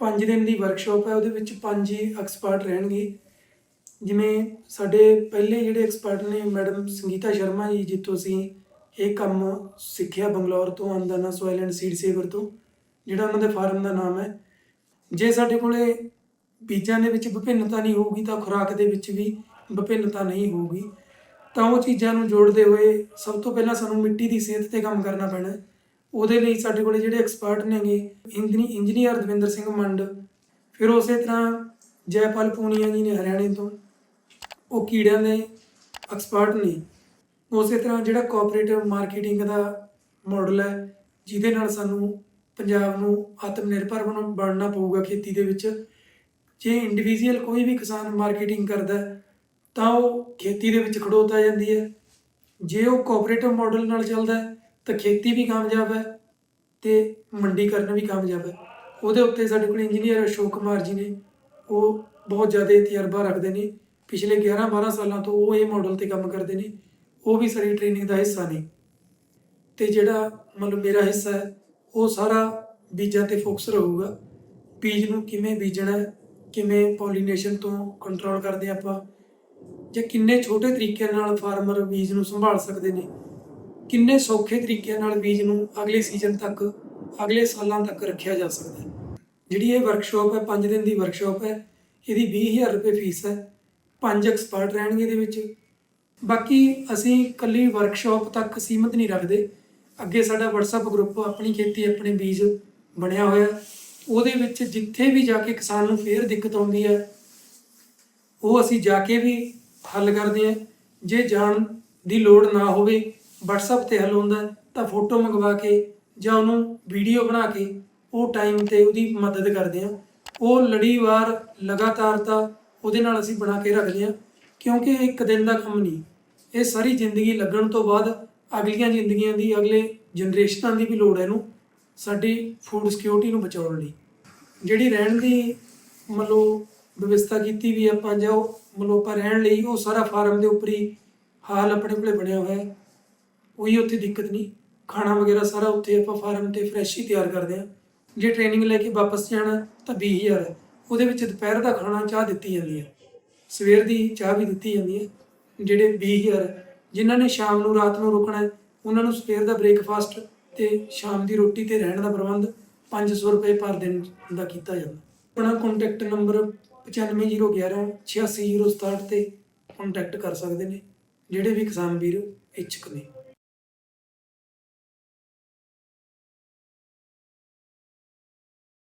5 ਦਿਨ ਦੀ ਵਰਕਸ਼ਾਪ ਹੈ, ਉਹਦੇ ਵਿੱਚ ਪੰਜ ਹੀ ਐਕਸਪਰਟ ਰਹਿਣਗੇ। ਜਿਵੇਂ ਸਾਡੇ ਪਹਿਲੇ ਜਿਹੜੇ ਐਕਸਪਰਟ ਨੇ, ਮੈਡਮ ਸੰਗੀਤਾ ਸ਼ਰਮਾ ਜੀ, ਜਿੱਥੋਂ ਅਸੀਂ ਇਹ ਕੰਮ ਸਿੱਖਿਆ ਬੰਗਲੌਰ ਤੋਂ Annadana soil and seed saver ਤੋਂ, ਜਿਹੜਾ ਉਹਨਾਂ ਦੇ ਫਾਰਮ ਦਾ ਨਾਮ ਹੈ। ਜੇ ਸਾਡੇ ਕੋਲੇ ਬੀਜਾਂ ਦੇ ਵਿੱਚ ਵਿਭਿੰਨਤਾ ਨਹੀਂ ਹੋਊਗੀ, ਤਾਂ ਖੁਰਾਕ ਦੇ ਵਿੱਚ ਵੀ ਵਿਭਿੰਨਤਾ ਨਹੀਂ ਹੋਊਗੀ। ਤਾਂ ਉਹ ਚੀਜ਼ਾਂ ਨੂੰ ਜੋੜਦੇ ਹੋਏ ਸਭ ਤੋਂ ਪਹਿਲਾਂ ਸਾਨੂੰ ਮਿੱਟੀ ਦੀ ਸਿਹਤ ਤੇ ਕੰਮ ਕਰਨਾ ਪੈਣਾ ਹੈ। ਉਹਦੇ ਲਈ ਸਾਡੇ ਕੋਲੇ ਜਿਹੜੇ ਐਕਸਪਰਟ ਨੇਗੇ ਇੰਜਨੀ ਇੰਜੀਨੀਅਰ ਦਵਿੰਦਰ ਸਿੰਘ ਮੰਡ ਫਿਰ ਉਸੇ ਤਰ੍ਹਾਂ ਜੈਪਾਲ ਪੂਨੀਆ ਜੀ ਨੇ ਹਰਿਆਣੇ ਤੋਂ ਉਹ ਕੀੜਿਆਂ ਦੇ ਐਕਸਪਰਟ ਨੇ। ਉਸੇ ਤਰ੍ਹਾਂ ਜਿਹੜਾ ਕੋਆਪਰੇਟਿਵ ਮਾਰਕੀਟਿੰਗ ਦਾ ਮਾਡਲ ਹੈ ਜਿਹਦੇ ਨਾਲ ਸਾਨੂੰ ਪੰਜਾਬ ਨੂੰ ਆਤਮ ਨਿਰਭਰ ਬਣ- ਬਣਨਾ ਪਊਗਾ ਖੇਤੀ ਦੇ ਵਿੱਚ। ਜੇ ਇੰਡੀਵਿਜੂਅਲ ਕੋਈ ਵੀ ਕਿਸਾਨ ਮਾਰਕੀਟਿੰਗ ਕਰਦਾ ਤਾਂ ਉਹ ਖੇਤੀ ਦੇ ਵਿੱਚ ਖੜੋਤ ਆ ਜਾਂਦੀ ਹੈ। ਜੇ ਉਹ ਕੋਆਪਰੇਟਿਵ ਮਾਡਲ ਨਾਲ ਚੱਲਦਾ ਹੈ, ਤਾਂ ਖੇਤੀ ਵੀ ਕਾਮਯਾਬ ਹੈ ਤੇ ਮੰਡੀਕਰਨ ਵੀ ਕਾਮਯਾਬ ਹੈ। ਉਹਦੇ ਉੱਤੇ ਸਾਡੇ ਕੋਲ ਇੰਜੀਨੀਅਰ ਅਸ਼ੋਕ ਕੁਮਾਰ ਜੀ ਨੇ ਉਹ ਬਹੁਤ ਜ਼ਿਆਦਾ ਤਜਰਬਾ ਰੱਖਦੇ ਨੇ। ਪਿਛਲੇ 11 12 ਸਾਲਾਂ ਤੋਂ ਉਹ ਇਹ ਮਾਡਲ ਤੇ ਕੰਮ ਕਰਦੇ ਨੇ। ਉਹ ਵੀ ਸਾਡੀ ਟ੍ਰੇਨਿੰਗ ਦਾ ਹਿੱਸਾ ਨੇ। ਤੇ ਜਿਹੜਾ ਮਤਲਬ ਮੇਰਾ ਹਿੱਸਾ ਹੈ ਉਹ ਸਾਰਾ ਬੀਜਾਂ ਤੇ ਫੋਕਸ ਰਹੂਗਾ। ਬੀਜ ਨੂੰ ਕਿਵੇਂ ਬੀਜਣਾ ਹੈ, ਕਿਵੇਂ ਪੋਲੀਨੇਸ਼ਨ ਤੋਂ ਕੰਟਰੋਲ ਕਰਦੇ ਹਾਂ ਆਪਾਂ ਜਾਂ ਕਿੰਨੇ ਛੋਟੇ ਤਰੀਕੇ ਨਾਲ ਫਾਰਮਰ ਬੀਜ ਨੂੰ ਸੰਭਾਲ ਸਕਦੇ ਨੇ। ਕਿੰਨੇ ਸੌਖੇ ਤਰੀਕੇ ਨਾਲ ਬੀਜ ਨੂੰ ਅਗਲੇ ਸੀਜ਼ਨ ਤੱਕ, ਅਗਲੇ ਸਾਲਾਂ ਤੱਕ ਰੱਖਿਆ ਜਾ ਸਕਦਾ ਹੈ। ਜਿਹੜੀ ਇਹ ਵਰਕਸ਼ਾਪ ਹੈ 5 ਦਿਨ ਦੀ ਵਰਕਸ਼ਾਪ ਹੈ, ਇਹਦੀ 20000 ਰੁਪਏ ਫੀਸ ਹੈ। ਪੰਜ ਐਕਸਪਰਟ ਰਹਿਣਗੇ ਇਹਦੇ ਵਿੱਚ। ਬਾਕੀ ਅਸੀਂ ਇਕੱਲੀ ਵਰਕਸ਼ਾਪ ਤੱਕ ਸੀਮਤ ਨਹੀਂ ਰੱਖਦੇ। ਅੱਗੇ ਸਾਡਾ WhatsApp ਗਰੁੱਪ ਆਪਣੀ ਖੇਤੀ, ਆਪਣੇ ਬੀਜ ਬਣਿਆ ਹੋਇਆ। ਉਹਦੇ ਵਿੱਚ ਜਿੱਥੇ ਵੀ ਜਾ ਕੇ ਕਿਸਾਨ ਨੂੰ ਫੇਰ ਦਿੱਕਤ ਆਉਂਦੀ ਹੈ, ਉਹ ਅਸੀਂ ਜਾ ਕੇ ਵੀ ਹੱਲ ਕਰਦੇ ਹਾਂ। ਜੇ ਜਾਣ ਦੀ ਲੋੜ ਨਾ ਹੋਵੇ WhatsApp ਤੇ ਹੱਲ ਹੁੰਦਾ ਤਾਂ ਫੋਟੋ ਮੰਗਵਾ ਕੇ ਜਾਂ ਉਹਨੂੰ ਵੀਡੀਓ ਬਣਾ ਕੇ ਉਹ ਟਾਈਮ ਤੇ ਉਹਦੀ ਮਦਦ ਕਰਦੇ ਹਾਂ। ਉਹ ਲੜੀਵਾਰ ਲਗਾਤਾਰਤਾ ਉਹਦੇ ਨਾਲ ਅਸੀਂ ਬਣਾ ਕੇ ਰੱਖਦੇ ਹਾਂ, ਕਿਉਂਕਿ ਇਹ ਇੱਕ ਦਿਨ ਦਾ ਕੰਮ ਨਹੀਂ। ਇਹ ਸਾਰੀ ਜ਼ਿੰਦਗੀ ਲੱਗਣ ਤੋਂ ਬਾਅਦ ਅਗਲੀਆਂ ਜ਼ਿੰਦਗੀਆਂ ਦੀ, ਅਗਲੇ ਜਨਰੇਸ਼ਨਾਂ ਦੀ ਵੀ ਲੋੜ ਹੈ ਇਹਨੂੰ, ਸਾਡੀ ਫੂਡ ਸਿਕਿਉਰਿਟੀ ਨੂੰ ਬਚਾਉਣ ਲਈ। ਜਿਹੜੀ ਰਹਿਣ ਦੀ ਮਤਲਬ ਵਿਵਸਥਾ ਕੀਤੀ ਵੀ ਆਪਾਂ ਜੋ ਮਤਲਬ ਆਪਾਂ ਰਹਿਣ ਲਈ, ਉਹ ਸਾਰਾ ਫਾਰਮ ਦੇ ਉੱਪਰ ਹੀ ਹਾਲ ਆਪਣੇ ਕੋਲੇ ਬਣਿਆ ਹੋਇਆ ਹੈ। ਕੋਈ ਉੱਥੇ ਦਿੱਕਤ ਨਹੀਂ। ਖਾਣਾ ਵਗੈਰਾ ਸਾਰਾ ਉੱਥੇ ਆਪਾਂ ਫਾਰਮ ਤੇ ਫਰੈਸ਼ ਹੀ ਤਿਆਰ ਕਰਦੇ ਹਾਂ। ਜੇ ਟ੍ਰੇਨਿੰਗ ਲੈ ਕੇ ਵਾਪਸ ਜਾਣਾ ਤਾਂ 20000 ਹੈ। ਉਹਦੇ ਵਿੱਚ ਦੁਪਹਿਰ ਦਾ ਖਾਣਾ ਚਾਹ ਦਿੱਤੀ ਜਾਂਦੀ ਹੈ। ਸਵੇਰ ਦੀ ਚਾਹ ਵੀ ਦਿੱਤੀ ਜਾਂਦੀ ਹੈ। ਜਿਹੜੇ 20000 ਹੈ, ਜਿਨ੍ਹਾਂ ਨੇ ਸ਼ਾਮ ਨੂੰ ਰਾਤ ਨੂੰ ਰੁਕਣਾ ਹੈ ਉਹਨਾਂ ਨੂੰ ਸਵੇਰ ਦਾ ਬ੍ਰੇਕਫਾਸਟ ਤੇ ਸ਼ਾਮ ਦੀ ਰੋਟੀ ਤੇ ਰਹਿਣ ਦਾ ਪ੍ਰਬੰਧ 500 ਰੁਪਏ ਪਰ ਦਿਨ ਦਾ ਕੀਤਾ ਜਾਂਦਾ। ਆਪਣਾ ਕੰਟੈਕਟ ਨੰਬਰ 95011 86067 ਤੇ ਕੰਟੈਕਟ ਕਰ ਸਕਦੇ ਨੇ। ਜਿਹੜੇ ਵੀ ਕਿਸਾਨ ਵੀਰ ਇੱਛੁਕ ਨੇ।